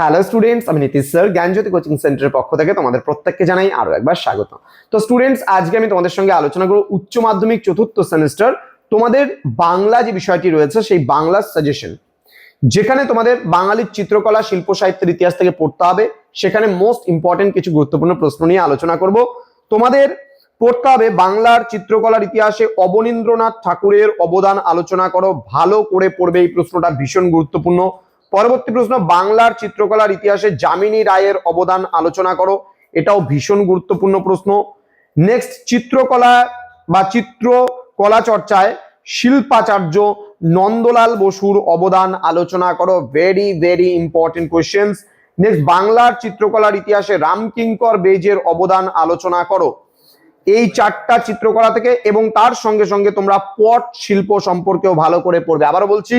Hello students আমি Nitish sir, জ্ঞানজ্যোতি coaching সেন্টারের পক্ষ থেকে তোমাদের প্রত্যেককে জানাই আরও একবার স্বাগত। তো স্টুডেন্টস আজকে আমি তোমাদের সঙ্গে আলোচনা করব উচ্চ মাধ্যমিক চতুর্থ সেমিস্টার তোমাদের বাংলা যে বিষয়টি রয়েছে, সেই বাংলা সাজেশন যেখানে তোমাদের বাঙালির চিত্রকলা, শিল্প, সাহিত্যের ইতিহাস থেকে পড়তে হবে। সেখানে মোস্ট ইম্পর্টেন্ট কিছু গুরুত্বপূর্ণ প্রশ্ন নিয়ে আলোচনা করব। তোমাদের পড়তে হবে বাংলার চিত্রকলার ইতিহাসে অবনীন্দ্রনাথ ঠাকুরের অবদান আলোচনা করো। ভালো করে পড়বে এই প্রশ্নটা, ভীষণ গুরুত্বপূর্ণ। পরবর্তী প্রশ্ন, বাংলার চিত্রকলার ইতিহাসে যামিনী রায়ের অবদান আলোচনা করো। এটাও ভীষণ গুরুত্বপূর্ণ প্রশ্ন। নেক্সট চিত্রকলা বা চিত্রকলা চর্চায় শিল্পাচার্য নন্দলাল বসুর অবদান আলোচনা করো। Very very important questions next বাংলার চিত্রকলার ইতিহাসে রামকিঙ্কর বেজের অবদান আলোচনা করো। এই চারটা চিত্রকলা থেকে এবং তার সঙ্গে সঙ্গে তোমরা পট শিল্প সম্পর্কেও ভালো করে পড়বে। আবারও বলছি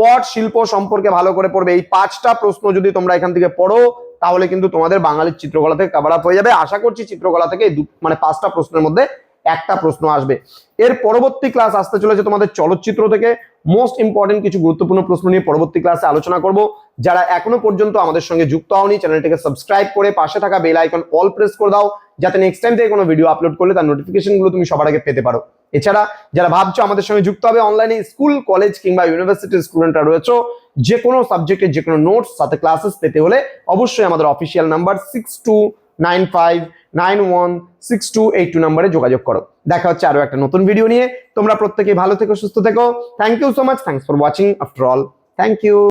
পট শিল্প সম্পর্কে ভালো করে পড়বে। এই পাঁচটা প্রশ্ন যদি তোমরা এখান থেকে পড়ো, তাহলে কিন্তু তোমাদের বাঙালির চিত্রকলা থেকে কাবার আপ হয়ে যাবে। আশা করছি চিত্রকলা থেকে মানে পাঁচটা প্রশ্নের মধ্যে একটা প্রশ্ন আসবে। এর পরবর্তী ক্লাস আসতে চলেছে তোমাদের চলচ্চিত্র থেকে। মোস্ট ইম্পর্টেন্ট কিছু গুরুত্বপূর্ণ প্রশ্ন নিয়ে পরবর্তী ক্লাসে আলোচনা করব। যারা এখনও পর্যন্ত আমাদের সঙ্গে যুক্ত হওনি, চ্যানেলটিকে সাবস্ক্রাইব করে পাশে থাকা বেল আইকন অল প্রেস করে দাও, যাতে নেক্সট টাইম থেকে কোনো ভিডিও আপলোড করলে তার নোটিফিকেশনগুলো তুমি সবার আগে পেতে পারো। এছাড়া, যারা ভাবছ আমাদের সঙ্গে যুক্ত হবে অনলাইনে স্কুল কলেজ কিংবা ইউনিভার্সিটির স্টুডেন্টরা রয়েছে যে কোনো সাবজেক্টের যে কোনো নোটস সাথে ক্লাসেস পেতে হলে অবশ্যই আমাদের official number six two nine five nine one six two eight two নাম্বারে যোগাযোগ করো। দেখা হচ্ছে আরও একটা নতুন ভিডিও নিয়ে। তোমরা প্রত্যেকেই ভালো থেকো, সুস্থ থেকো। Thank you so much thanks for watching after all thank you